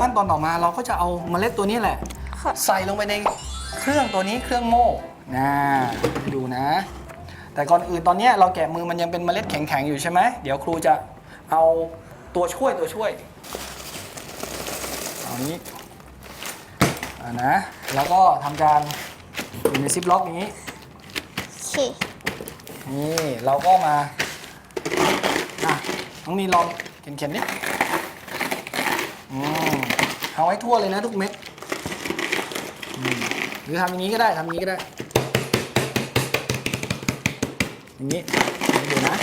ขั้นตอนต่อมาเราก็จะเอาเมล็ดตัวนี้แหละ ค่ะใส่ลงไปในเครื่องตัวนี้เครื่องโม่นะดูนะ แต่ก่อนอื่นตอนเนี้ยเราแกะมือมันยังเป็นเมล็ดแข็งๆอยู่ใช่ไหมเดี๋ยวครูจะเอาตัวช่วยตัวช่วยเอานี้อ่านะแล้วก็ทำการอยู่ในซิปล็อกอย่างนี้ โอเคนี่เราก็มา อะน้องนีลองเขียนๆนิอืม เอาไว้ทั่วเลยนะทุกเม็ดอืมหรือทำอย่างนี้ก็ได้ทำอย่างนี้ก็ได้ อย่างนี้ดูนะ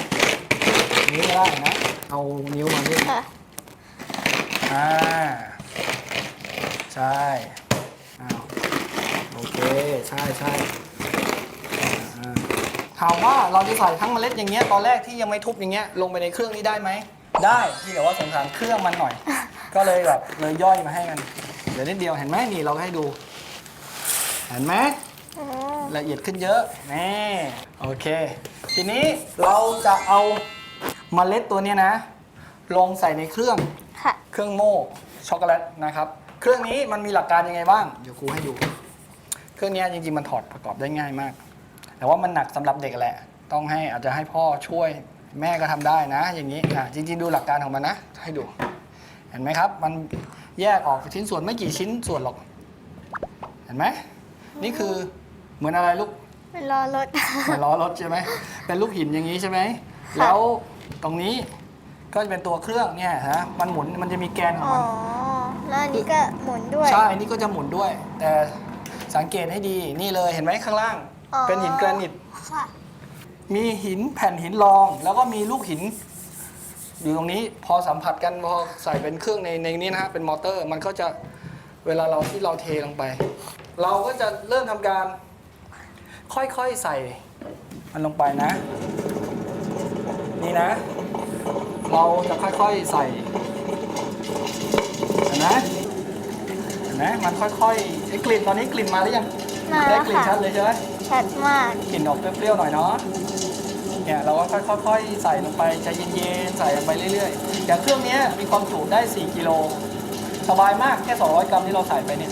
อย่างนี้ก็ได้นะ เอานิ้วมาด้วยค่ะ อ่า ใช่อ้าวโอเค ใช่ใช่อ่าถามว่าเราจะใส่ทั้งเมล็ดอย่างเงี้ยตอนแรกที่ยังไม่ทุบอย่างเงี้ยลงไปในเครื่องนี้ได้ไหม ได้ที่แต่ว่าสงสารเครื่องมันหน่อย ก็เลยแบบเลยย่อยมาให้มันเดี๋ยวนิดเดียวเห็นไหมนี่เราให้ดู เห็นไหมอ๋อละเอียดขึ้นเยอะนี่โอเค ทีนี้เราจะเอาเมล็ดตัวเนี้ยนะ ลงใส่ในเครื่องค่ะเครื่องโม่ช็อกโกแลตนะครับ เครื่องนี้มันมีหลักการยังไงบ้างเดี๋ยวครูให้ดู เครื่องเนี้ยจริงๆมันถอดประกอบได้ง่ายมาก แต่ว่ามันหนักสำหรับเด็กแหละ ต้องให้อาจจะให้พ่อช่วยแม่ก็ทำได้นะ อย่างนี้อะจริง ๆ ดูหลักการของมันนะ ให้ดู เห็นไหมครับ มันแยกออกชิ้นส่วนไม่กี่ชิ้นส่วนหรอก เห็นไหม นี่คือเหมือนอะไรลูก เป็นรอรถ เหมือนล้อรถใช่ไหม เป็นลูกหินอย่างนี้ใช่ไหม แล้วตรงนี้ก็จะเป็นตัวเครื่องเนี่ยฮะ มันหมุน มันจะมีแกนของอ๋อ มัน แล้วอันนี้ก็หมุนด้วย ใช่ นี่ก็จะหมุนด้วย แต่สังเกตให้ดี นี่เลย เห็นไหมข้างล่าง อ๋อ เป็นหินแกรนิต ค่ะ มีหินแผ่นหินรอง แล้วก็มีลูกหิน อยู่ตรงนี้พอสัมผัสกันพอใส่เป็นเครื่องในในนี้นะฮะเป็นมอเตอร์ มันก็จะเวลาเราที่เราเทลงไป เราก็จะเริ่มทำการ ค่อยๆใส่ มันลงไปนะ นี่นะ เราจะค่อยๆใส่เห็นไหมเห็นไหมมันค่อยๆไอ้กลิ่นตอนนี้กลิ่นมาหรือยังมาได้แล้วกลิ่นค่ะชัดเลยใช่ไหมชัดมาก กลิ่นออกเปรี้ยวๆหน่อยเนาะ เนี่ยเราก็ค่อยๆใส่ลงไปใจเย็นๆใส่ลงไปเรื่อยๆอย่างเครื่องเนี้ยมีความจุได้ 4กิโลสบายมากแค่ 200 กรัมที่เราใส่ไปเนี่ย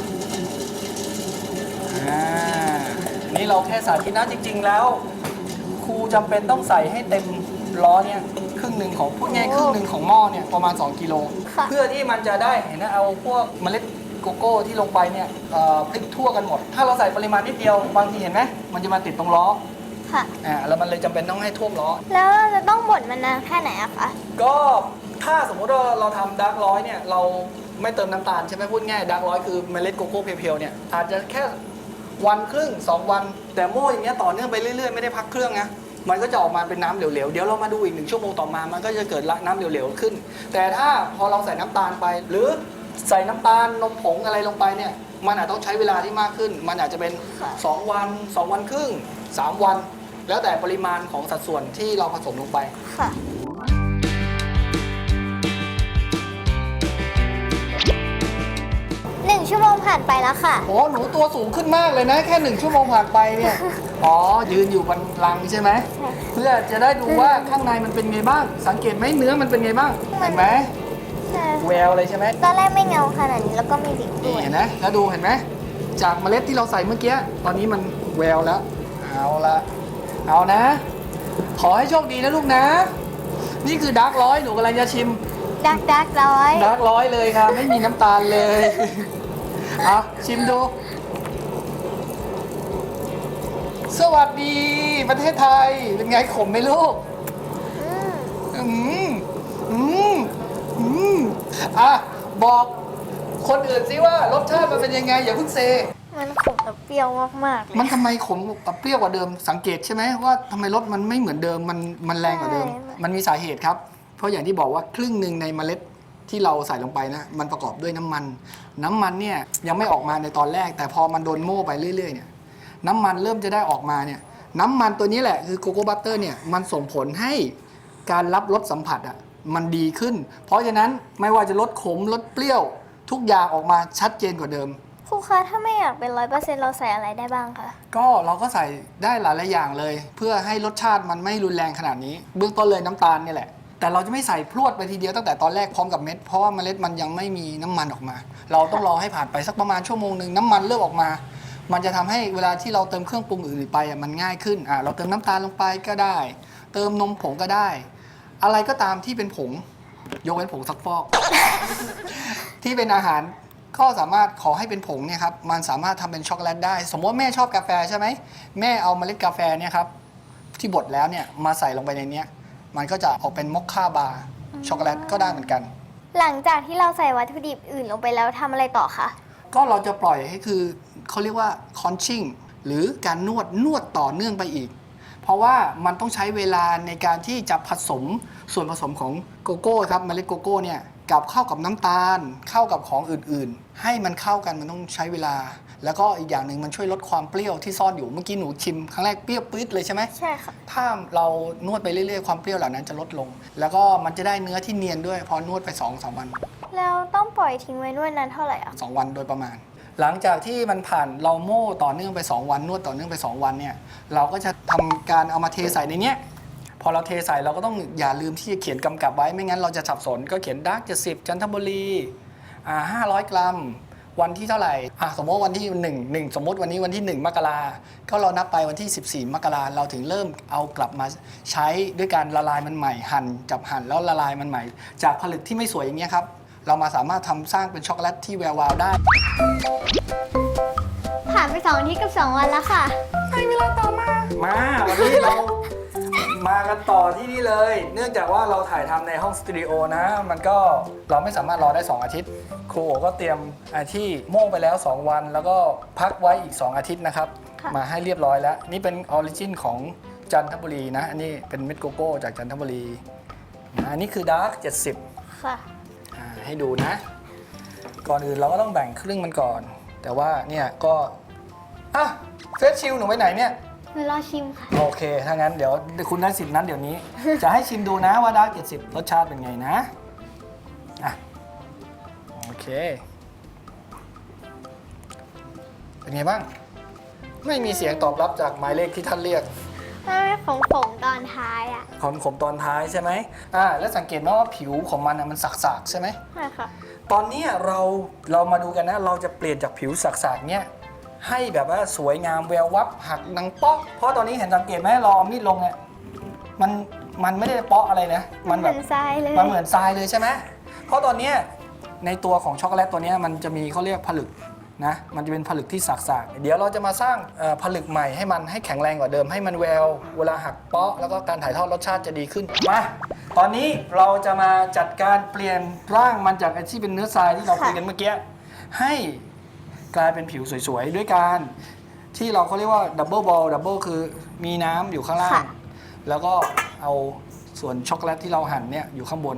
อ่านี่เราแค่สาธิตนะจริง ๆ แล้ว ครูจำเป็นต้องใส่ให้เต็มล้อเนี่ยครึ่งหนึ่งของพูดง่ายๆครึ่งหนึ่งของหม้อเนี่ยประมาณ 2กิโลค่ะเพื่อที่มันจะได้เห็นนะเอาพวกเมล็ดโกโก้ที่ลงไปเนี่ยเอ่อพลิกทั่วกันหมด ถ้าเราใส่ปริมาณนิดเดียวบางทีเห็นไหมมันจะมาติดตรงล้อ ค่ะ อ่าแล้วมันเลยจำเป็นต้องให้ท่วมล้อ แล้วเราจะต้องบดมันนานแค่ไหนอะคะ ก็ถ้าสมมุติว่าเราทำดาร์กร้อยเนี่ยเราไม่เติมน้ำตาลใช่ไหมพูดง่ายดาร์กร้อยคือเมล็ดโกโก้เพียวๆเนี่ยอาจจะแค่วันครึ่ง 2 วัน แต่โม่อย่างเงี้ยต่อเนื่องไปเรื่อยๆ ไม่ได้พักเครื่องนะมันก็จะออกมาเป็นน้ำเหลวๆ เดี๋ยวเรามาดูอีกหนึ่งชั่วโมงต่อมามันก็จะเกิดละน้ำเหลวๆขึ้น แต่ถ้าพอเราใส่น้ำตาลไป หรือใส่น้ำตาลนมผงอะไรลงไปเนี่ยมันอาจต้องใช้เวลาที่มากขึ้น มันอาจจะเป็น ค่ะ 2 วัน 2 วันครึ่ง 3 วัน แล้วแต่ปริมาณของสัดส่วนที่เราผสมลงไป ค่ะ หนึ่งชั่วโมงผ่านไปแล้วค่ะ โอ้หนูตัวสูงขึ้นมากเลยนะ แค่หนึ่งชั่วโมงผ่านไปเนี่ย อ๋อ ยืนอยู่บนลังใช่ไหม ใช่เพื่อจะได้ดูว่าข้างในมันเป็นไงบ้าง สังเกตไหมเนื้อมันเป็นไงบ้าง มัเห็นนไหมใช่แววเลยใช่ไหมตอนแรกไม่เงาขนาดนี้แล้วก็มีดิบด้วย เห็นไหมแล้วดูเห็นไหม จากเมล็ดที่เราใส่เมื่อกี้ ตอนนี้มันแววแล้ว เอาละ เอานะ ขอให้โชคดีนะลูกนะ นี่คือดาร์กร้อยหนูกำลังจะชิมดักดักร้อยดาร์กร้อยเลยค่ะ ไม่มีน้ำตาลเลยเอาชิมดู สวัสดีประเทศไทย เป็นไงขมไหมลูก อืมอืมอืมอืมอะ บอกคนอื่นสิว่ารสชาติมันเป็นยังไง อย่าเพิ่งเซ มันขมกับเปรี้ยวมากๆเลยมันทำไมขมกับเปรี้ยวกว่าเดิมสังเกตใช่ไหมว่าทำไมรสมันไม่เหมือนเดิมมันมันแรงกว่าเดิมใช่มันมีสาเหตุครับ เพราะอย่างที่บอกว่าครึ่งหนึ่งในเมล็ดที่เราใส่ลงไปนะ มันประกอบด้วยน้ำมัน น้ำมันเนี่ยยังไม่ออกมาในตอนแรก แต่พอมันโดนโม่ไปเรื่อยๆเนี่ยน้ำมันเริ่มจะได้ออกมาเนี่ยน้ำมันตัวนี้แหละคือโกโก้บัตเตอร์เนี่ยมันส่งผลให้การรับรสสัมผัสอะมันดีขึ้น เพราะฉะนั้นไม่ว่าจะลดขมลดเปรี้ยว ทุกอย่างออกมาชัดเจนกว่าเดิม ครูคะถ้าไม่อยากเป็นร้อยเปอร์เซ็นต์เราใส่อะไรได้บ้างคะ ก็เราก็ใส่ได้หลายๆอย่างเลย เพื่อให้รสชาติมันไม่รุนแรงขนาดนี้ เบื้องต้นเลยน้ำตาลเนี่ยแหละ แต่เราจะไม่ใส่พรวดไปทีเดียวตั้งแต่ตอนแรกพร้อมกับเม็ด เพราะว่าเมล็ดมันยังไม่มีน้ำมันออกมา เราต้องรอให้ผ่านไปสักประมาณชั่วโมงหนึ่งน้ำมันเริ่มออกมา มันจะทำให้เวลาที่เราเติมเครื่องปรุงอื่นๆไปอะมันง่ายขึ้นอะเราเติมน้ำตาลลงไปก็ได้ เติมนมผงก็ได้ อะไรก็ตามที่เป็นผง ยกเว้นผงซักฟอก ที่เป็นอาหาร ก็สามารถขอให้เป็นผงเนี่ยครับมันสามารถทำเป็นช็อกโกแลตได้ สมมติว่าแม่ชอบกาแฟใช่ไหมแม่เอาเมล็ดกาแฟเนี่ยครับที่บดแล้วเนี่ยมาใส่ลงไปในเนี้ยมันก็จะออกเป็นมอคค่าบาร์ช็อกโกแลตก็ได้เหมือนกัน หลังจากที่เราใส่วัตถุดิบอื่นลงไปแล้วทำอะไรต่อคะก็เราจะปล่อยให้คือเขาเรียกว่าคอนชิ่งหรือการนวดนวดต่อเนื่องไปอีก เพราะว่ามันต้องใช้เวลาในการที่จะผสมส่วนผสมของโกโก้ครับเมล็ดโกโก้เนี่ย กับเข้ากับน้ำตาล เข้ากับของอื่นๆ ให้มันเข้ากันมันต้องใช้เวลา แล้วก็อีกอย่างหนึ่งมันช่วยลดความเปรี้ยวที่ซ่อนอยู่เมื่อกี้หนูชิมครั้งแรกเปรี้ยวปื๊ดเลยใช่ไหมใช่ค่ะถ้าเรานวดไปเรื่อยๆความเปรี้ยวเหล่านั้นจะลดลง แล้วก็มันจะได้เนื้อที่เนียนด้วยพอนวดไป2อสวัน แล้วต้องปล่อยทิ้งไว้นวดนานเท่าไหร่อะ2วันโดยประมาณ หลังจากที่มันผ่านเราโม่ต่อเนื่องไป 2 วันนวดต่อเนื่องไป 2 วันเนี่ยเราก็จะทำการเอามาเทใส่ในเนี้ยพ อเราเทใส่เราก็ต้องอย่าลืมที่จะเขียนกำกับไว้ไม่งั้นเราจะสับสน ก็เขียนดักจะสิบจันทบุรีอ่าห้าร้อยกรัม วันที่เท่าไหร่อะสมมติวันที่1 1สมมติวันนี้วันที่1มกราก็เรานับไปวันที่ 14 มกราเราถึงเริ่มเอากลับมาใช้ด้วยการละลายมันใหม่หั่นจับหั่นแล้วละลายมันใหม่ จากผลึกที่ไม่สวยอย่างเงี้ยครับเรามาสามารถทำสร้างเป็นช็อกโกแลตที่แวววาวได้ ผ่านไปสองอาทิตย์กับสองวันแล้วค่ะ ให้เวลาต่อมา มา วันนี้เรา มากันต่อที่นี่เลย เนื่องจากว่าเราถ่ายทำในห้องสตูดิโอนะ มันก็เราไม่สามารถรอได้ 2 อาทิตย์ ครูโอก็เตรียมอาที่โม่งไปแล้ว 2 วัน แล้วก็พักไว้อีก 2 อาทิตย์นะครับ ค่ะมามาให้เรียบร้อยแล้ว นี่เป็นออริจินของจันทบุรีนะ อันนี้เป็นเม็ดโกโก้จากจันทบุรีนะอันนี้คือดาร์ก70 ค่ะ อ่าให้ดูนะ ก่อนอื่นเราก็ต้องแบ่งครึ่งมันก่อน แต่ว่าเนี่ยก็อะเฟสชิลหนูไปไหนเนี่ย หนูรอชิมค่ะ โอเค ถ้างั้นเดี๋ยวคุณได้สิทธิ์นั้นเดี๋ยวนี้ จะให้ชิมดูนะว่าดาร์ก70รสชาติเป็นไงนะ อะ โอเค เป็นไงบ้าง ไม่มีเสียงตอบรับจากหมายเลขที่ท่านเรียกมันเป็นผงผงๆตอนท้ายอะขมขมตอนท้ายใช่ไหมอ่า แล้วสังเกตไหมว่าผิวของมันอะมันสักๆใช่ไหม ใช่ค่ะ ตอนเนี้ยเราเรามาดูกันนะ เราจะเปลี่ยนจากผิวสักๆเนี่ย ให้แบบว่าสวยงามแวววับหักหนังเป๊อกเพราะตอนนี้เห็นสังเกตไหมเราเอามีดลงเนี่ยมันมันไม่ได้เป๊อกอะไรนะมันเหแบมือบนทรายเลย มันเหมือนทรายเลยใช่ไหมเพราะตอนเนี้ยในตัวของช็อกโกแลตตัวเนี้ยมันจะมีเขาเรียกผลึกนะมันจะเป็นผลึกที่สักๆเดี๋ยวเราจะมาสร้างเอ่อผลึกใหม่ให้มันให้แข็งแรงกว่าเดิมให้มันแววเวลาหักเป๊อกแล้วก็การถ่ายทอดรสชาติจะดีขึ้นมาตอนนี้เราจะมาจัดการเปลี่ยนร่างมันจากไอ้ที่เป็นเนื้อทรายที่เราคุยกันเมื่อกี้ให้ กลายเป็นผิวสวยๆ ด้วยการที่เราเขาเรียกว่าดับเบิลบอลดับเบิลคือมีน้ำอยู่ข้างล่าง ค่ะ แล้วก็เอาส่วนช็อกโกแลตที่เราหั่นเนี่ยอยู่ข้างบน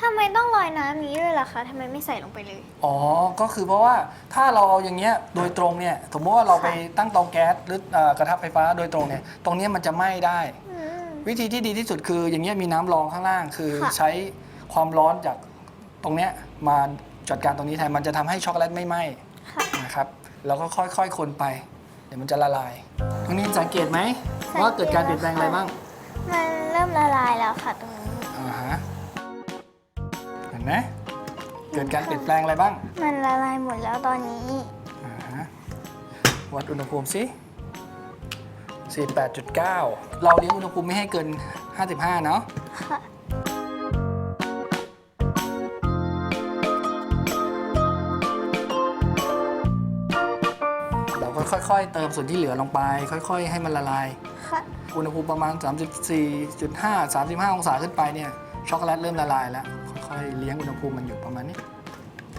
ทำไมต้องลอยน้ำนี้ด้วยล่ะคะทำไมไม่ใส่ลงไปเลย อ๋อ ก็คือเพราะว่าถ้าเราเอาอย่างเงี้ยโดยตรงเนี่ย สมมติว่าเราไปตั้งเตาแก๊สหรือเอ่อกระทะไฟฟ้าโดยตรงเนี่ย ตรงเนี้ยมันจะไหม้ได้ อืม วิธีที่ดีที่สุดคืออย่างเงี้ยมีน้ำรองข้างล่าง คือค่ะ ใช้ความร้อนจากตรงเนี้ยมาจัดการตรงนี้แทนมันจะทำให้ช็อกโกแลตไม่ไหม้ค่ะ นะครับ แล้วก็ค่อยๆคนไป เดี๋ยวมันจะละลายตรงนี้สังเกตไหมสังเกต ว่าเกิดการเปลี่ยนแปลงอะไรบ้างมันเริ่มละลายแล้วค่ะตรงนี้ อ่าฮะเห็นไหมเกิดการเปลี่ยนแปลงอะไรบ้างมันละลายหมดแล้วตอนนี้ อ่าฮะวัดอุณหภูมิสิ48.9 เราเลี้ยงอุณหภูมิไม่ให้เกิน 55 เนาะค่ะ ค่อยๆ เติมส่วนที่เหลือลงไป ค่อย ๆ ให้มันละลาย ค่ะ อุณหภูมิประมาณ 34.5 35 องศาขึ้นไปเนี่ยช็อกโกแลตเริ่มละลายแล้วค่อยๆเลี้ยงอุณหภูมิมันอยู่ประมาณนี้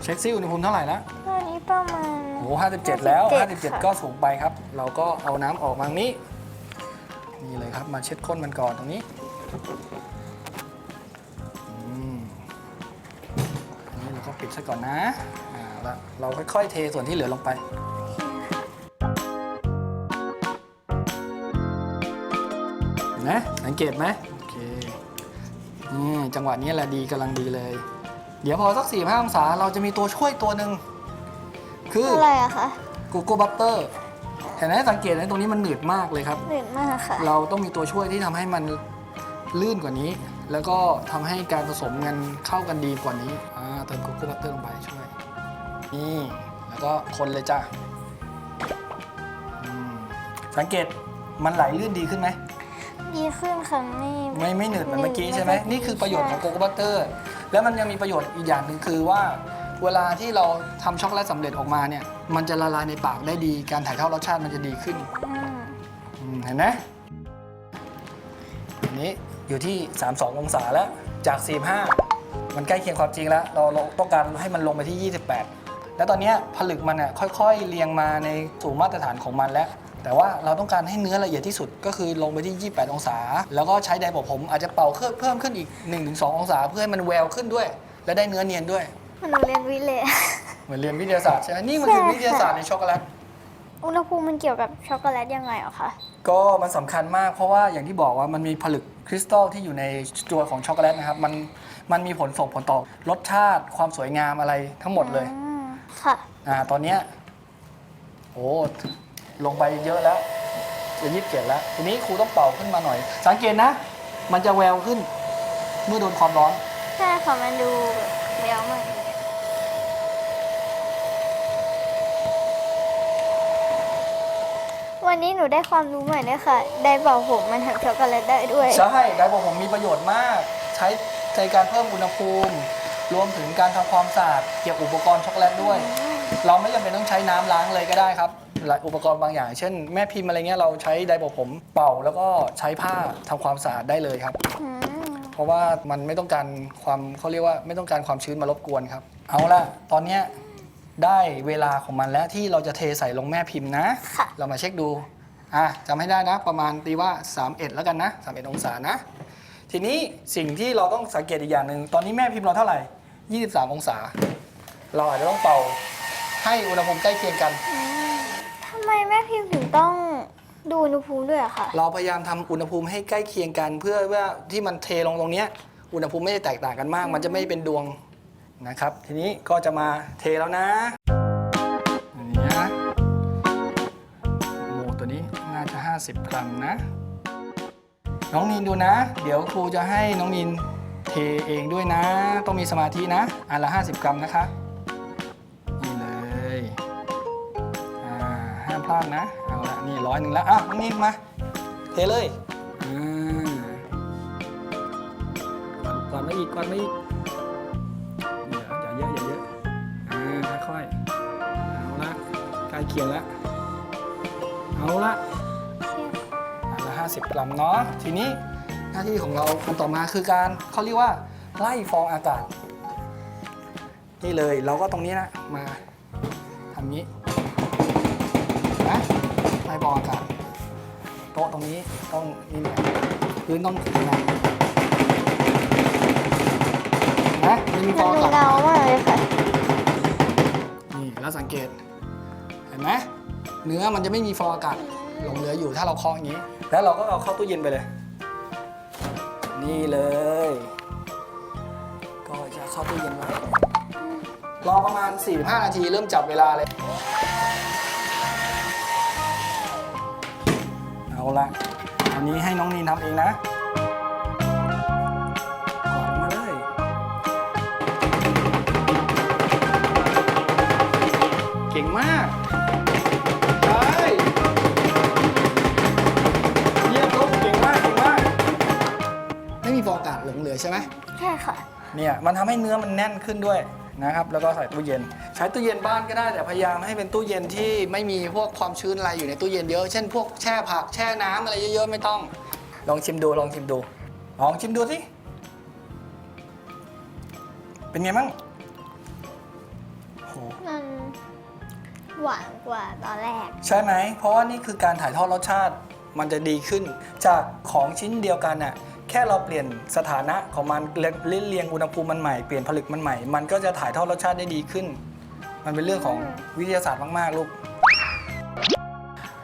เช็คซิอุณหภูมิเท่าไหร่แล้วตอนนี้ประมาณ โอ้โห57 แล้ว 57 57 ก็สูงไปครับ เราก็เอาน้ำออกมาทางนี้ นี่เลยครับมาเช็ดก้นมันก่อนตรงนี้อืมอันนี้เราก็ปิดซะก่อนนะอ่าแล้วเราค่อยๆเทส่วนที่เหลือลงไป นไหมสังเกตไหมโอเคนี่จังหวะนี้แหละดีกำลังดีเลย เดี๋ยวพอสัก4 5องศาเราจะมีตัวช่วยตัวหนึ่งคืออะไรอะคะโกโก้บัตเตอร์เห็นไหมสังเกตไหมตรงนี้มันหนืดมากเลยครับหนืดมากค่ะ เราต้องมีตัวช่วยที่ทำให้มันลื่นกว่านี้ แล้วก็ทำให้การผสมกันเข้ากันดีกว่านี้อ่าเติมโกโก้บัตเตอร์ลงไปช่วย นี่ แล้วก็คนเลยจ้ะอืมสังเกตมันไหลลื่นดีขึ้นไหม ดีขึ้นค่ะไม่ไม่ไม่หนืดเหมือนเมื่อกี้ใช่ไหมหนืดนี่คือประโยชน์ของใช่โกโก้บัตเตอร์ แล้วมันยังมีประโยชน์อีกอย่างหนึ่งคือว่า เวลาที่เราทำช็อกโกแลตสำเร็จออกมาเนี่ย มันจะละลายในปากได้ดี การถ่ายทอดรสชาติมันจะดีขึ้นอืมอืมเห็นไหมอันนี้อยู่ที่ 32 องศาแล้วจาก 45 มันใกล้เคียงความจริงแล้ว เราเราต้องการให้มันลงไปที่ 28 แล้วตอนเนี้ยผลึกมันอะค่อย ๆ เรียงมาในสู่มาตรฐานของมันแล้ว แต่ว่าเราต้องการให้เนื้อละเอียดที่สุดก็คือลงไปที่ 28 องศา แล้วก็ใช้ไดร์เป่าผมอาจจะเป่าเพิ่มเพิ่มขึ้นอีก 1-2 องศา เพื่อให้มันแววขึ้นด้วย และได้เนื้อเนียนด้วย หนูเรียนวิเลย เหมือนเรียนวิทยาศาสตร์ใช่ไหมนี่มันคือใช่ค่ะวิทยาศาสตร์ในช็อกโกแลต อุณหภูมิมันเกี่ยวกับช็อกโกแลตยังไงเหรอคะ ก็มันสำคัญมากเพราะว่าอย่างที่บอกว่ามันมีผลึกคริสตัลที่อยู่ในตัวของช็อกโกแลตนะครับ มันมันมีผลส่งผลต่อรสชาติความสวยงามอะไรทั้งหมดเลย อืม ค่ะ อ่า ตอนเนี้ยโอ้ ลงไปเยอะแล้วจะยิบเจ็ดแล้ว ทีนี้ครูต้องเป่าขึ้นมาหน่อย สังเกตนะ มันจะแววขึ้น เมื่อโดนความร้อน ใช่ค่ะมันดูแบบเรียวมากเลยวันนี้หนูได้ความรู้ใหม่ด้วยค่ะ ได้เป่าผมมันทำช็อกโกแลตได้ด้วย ใช่ไดร์บอกผมมีประโยชน์มาก ใช้ในการเพิ่มอุณหภูมิ รวมถึงการทำความสะอาดเกี่ยวกับอุปกรณ์ช็อกโกแลตด้วย เราไม่จำเป็นต้องใช้น้ำล้างเลยก็ได้ครับ หลายอุปกรณ์บางอย่าง เช่นแม่พิมพ์อะไรเงี้ยเราใช้ไดร์บอกผมเป่าแล้วก็ใช้ผ้าทำความสะอาดได้เลยครับ อืมเพราะว่ามันไม่ต้องการความเขาเรียกว่าไม่ต้องการความชื้นมารบกวนครับ เอาละตอนเนี้ยได้เวลาของมันแล้วที่เราจะเทใส่ลงแม่พิมพ์นะ ค่ะ เรามาเช็คดูอะจำให้ได้นะ ประมาณตีว่า 31 แล้วกันนะ 31 องศานะ ทีนี้สิ่งที่เราต้องสังเกตอีกอย่างหนึ่งตอนนี้แม่พิมพ์เราเท่าไหร่ 23 องศา เราอาจจะต้องเป่าให้อุณหภูมิใกล้เคียงกัน อืมทำไม แม่พิมพ์ถึงต้องดูอุณหภูมิด้วยอะคะเราพยายามทำอุณหภูมิให้ใกล้เคียงกัน เพื่อว่าที่มันเทลงตรงเนี้ยอุณหภูมิไม่ได้แตกต่างกันมาก มันจะไม่เป็นดวงนะครับ ทีนี้ก็จะมาเทแล้วนะอันนี้นะโมตัวนี้น่าจะ 50 กรัมนะ น้องนินดูนะ เดี๋ยวครูจะให้น้องนินเทเองด้วยนะ ต้องมีสมาธินะอันละ 50 กรัมนะคะ ห้ามพลาดนะ เอาละนี่ร้อยหนึ่งแล้วอะน้องนินมา เทเลยอ่าก่อนมาอีกก่อนมาอีกอย่าอย่าเยอะอย่าเยอะอ่าค่อยๆเอาละใกล้เคียงแล้วเอาละอันละ50กรัมเนาะทีนี้หน้าที่ของเราคนต่อมาคือการเขาเรียกว่าไล่ฟองอากาศ นี่เลยเราก็ตรงนี้นะมาทำนี้นะไล่ฟ องอากาศโต๊ะตรงนี้ต้องนี่หน่อยพื้นต้องทำงานนะมันมีฟมัอนงดูอากาศเงามากเลยค่ะนี่แล้วสังเกต เห็นไหมเนื้อมันจะไม่มีฟองอากาศหลงเหลืออยู่ถ้าเราเคาะอย่างนี้ แล้วเราก็เอาเข้าตู้เย็นไปเลย นี่เลย ก็จะเข้าตู้เย็นไว้รอประมาณ 45 นาทีเริ่มจับเวลาเลย เอาละอันนี้ให้น้องนีนทำเองนะกอดมาเลยเก่งมากใช่เยี่ยมลูกเก่งมากเก่งมากไม่มีฟองอากาศหลงเหลือใช่ไหม ใช่ค่ะ เนี่ยมันทำให้เนื้อมันแน่นขึ้นด้วยนะครับ แล้วก็ใส่ตู้เย็น ใช้ตู้เย็นบ้านก็ได้แต่พยายามให้เป็นตู้เย็นที่ไม่มีพวกความชื้นอะไรอยู่ในตู้เย็นเยอะ เช่นพวกแช่ผักแช่น้ำอะไรเยอะๆไม่ต้อง ลองชิมดูลองชิมดูลองชิมดูสิเป็นไงบ้างโห มันหวานกว่าตอนแรก ใช่ไหม เพราะว่านี่คือการถ่ายทอดรสชาติ มันจะดีขึ้น จากของชิ้นเดียวกันน่ะ แค่เราเปลี่ยนสถานะของมันเรียงเรียงเรียงอุณหภูมิมันใหม่ เปลี่ยนผลึกมันใหม่ มันก็จะถ่ายทอดรสชาติได้ดีขึ้น มันเป็นเรื่องของวิทยาศาสตร์มาก ๆ ลูก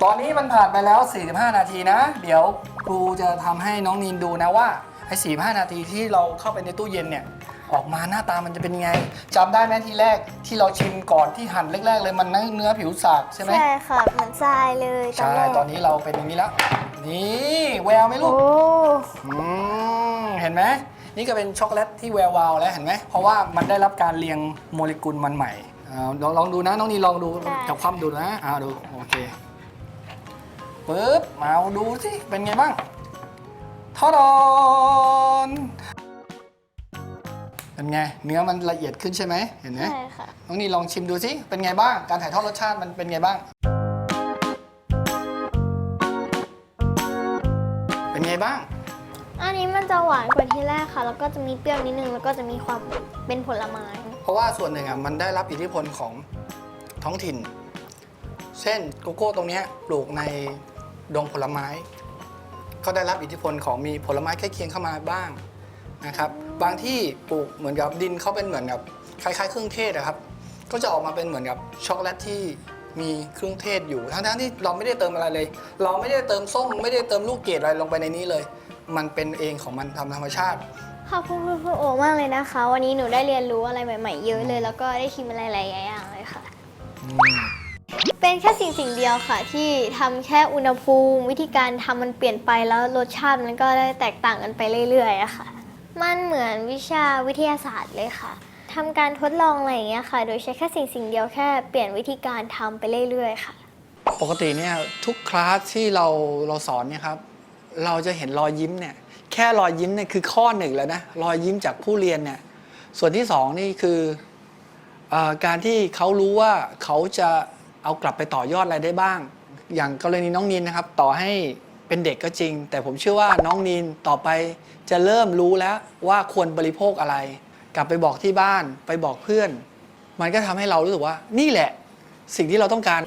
ตอนนี้มันผ่านไปแล้ว 45 นาทีนะ เดี๋ยวครูจะทำให้น้องนีนดูนะว่าไอ้45 นาทีที่เราเข้าไปในตู้เย็นเนี่ย ออกมาหน้าตามันจะเป็นยังไงจำได้ไหมทีแรกที่เราชิมก่อนที่หั่นแรก ๆ เลยมันเนื้อผิวสากใช่ไหม ใช่ค่ะเหมือนทรายเลยตอนใช่ แรกตอนนี้เราเป็นอย่างนี้แล้ว นี่แววไหมลูโอ้ก อืมเห็นไหมนี่ก็เป็นช็อกโกแลตที่แวววาวแล้วเห็นไหมเพราะว่ามันได้รับการเรียงโมเลกุลมันใหม่ อ่าลองลองดูนะน้องนีลองดูได้กับความดูนะอ่าดูโอเคปึ๊บมาดูสิเป็นไงบ้างทอดอนเป็นไงเนื้อมันละเอียดขึ้นใช่ไหมเห็นไหม ใช่ค่ะ น้องนีลองชิมดูสิ เป็นไงบ้าง การถ่ายทอดรสชาติมันเป็นไงบ้าง เป็นไงบ้าง อันนี้มันจะหวานกว่าที่แรกค่ะ แล้วก็จะมีเปรี้ยวนิดนึง แล้วก็จะมีความเป็นผลไม้ เพราะว่าส่วนหนึ่งอะมันได้รับอิทธิพลของท้องถิ่น เช่นโกโก้ตรงเนี้ยปลูกในดงผลไม้ ก็ได้รับอิทธิพลของมีผลไม้ใกล้เคียงเข้ามาบ้างนะครับ บางที่ปลูกเหมือนกับดินเขาเป็นเหมือนกับคล้ายๆ เครื่องเทศนะครับ ก็จะออกมาเป็นเหมือนกับช็อกโกแลตที่มีเครื่องเทศอยู่ ทั้งๆที่เราไม่ได้เติมอะไรเลย เราไม่ได้เติมส้มไม่ได้เติมลูกเกดอะไรลงไปในนี้เลย มันเป็นเองของมันทำธรรมชาติ ขอบคุณคุณครูโอมากเลยนะคะ วันนี้หนูได้เรียนรู้อะไรใหม่ ๆ เยอะเลย แล้วก็ได้ชิมอะไรหลายๆอย่างเลยค่ะ เป็นแค่สิ่งสิ่งเดียวค่ะ ที่ทำแค่อุณหภูมิ วิธีการทำมันเปลี่ยนไปแล้วรสชาติมันก็ได้แตกต่างกันไปเรื่อยๆอะค่ะ มันเหมือนวิชาวิทยาศาสตร์เลยค่ะทำการทดลองอะไรอย่างเงี้ยค่ะ โดยใช้แค่สิ่งสิ่งเดียวแค่เปลี่ยนวิธีการทำไปเรื่อยๆค่ะ ปกติเนี่ยทุกคลาสที่เราเราสอนเนี่ยครับ เราจะเห็นรอยยิ้มเนี่ยแค่รอยยิ้มเนี่ยคือข้อหนึ่งแล้วนะรอยยิ้มจากผู้เรียนเนี่ยส่วนที่สองนี่คืออการที่เขารู้ว่าเขาจะเอากลับไปต่อยอดอะไรได้บ้าง อย่างกรณีน้องนินนะครับ ต่อให้เป็นเด็กก็จริง แต่ผมเชื่อว่าน้องนินต่อไปจะเริ่มรู้แล้วว่าควรบริโภคอะไร กลับไปบอกที่บ้านไปบอกเพื่อน มันก็ทำให้เรารู้สึกว่านี่แหละ สิ่งที่เราต้องการ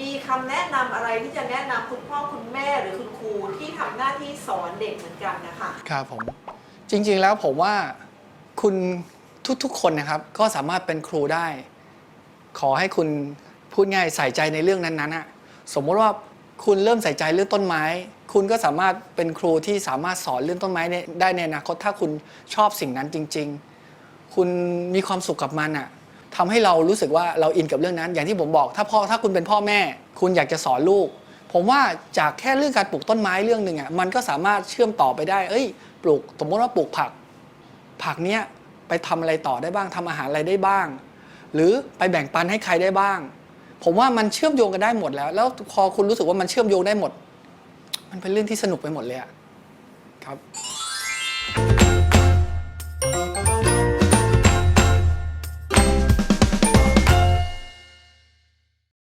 มีคำแนะนำอะไรที่จะแนะนำคุณพ่อคุณแม่หรือคุณครูที่ทำหน้าที่สอนเด็กเหมือนกันนะคะครับผมจริงๆแล้วผมว่าคุณทุกๆคนนะครับ ก็สามารถเป็นครูได้ ขอให้คุณพูดง่ายใส่ใจในเรื่องนั้นๆอะสมมติว่าคุณเริ่มใส่ใจเรื่องต้นไม้ คุณก็สามารถเป็นครูที่สามารถสอนเรื่องต้นไม้เนี่ยได้ในอนาคตถ้าคุณชอบสิ่งนั้นจริง ๆ คุณมีความสุขกับมันอะ ทำให้เรารู้สึกว่าเราอินกับเรื่องนั้น อย่างที่ผมบอก ถ้าพ่อถ้าคุณเป็นพ่อแม่ คุณอยากจะสอนลูก ผมว่าจากแค่เรื่องการปลูกต้นไม้เรื่องหนึ่งอะมันก็สามารถเชื่อมต่อไปได้ เอ้ย ปลูกสมมติว่าปลูกผัก ผักเนี้ยไปทำอะไรต่อได้บ้างทำอาหารอะไรได้บ้าง หรือไปแบ่งปันให้ใครได้บ้าง ผมว่ามันเชื่อมโยงกันได้หมดแล้ว แล้วพอคุณรู้สึกว่ามันเชื่อมโยงได้หมด มันเป็นเรื่องที่สนุกไปหมดเลยอะครับ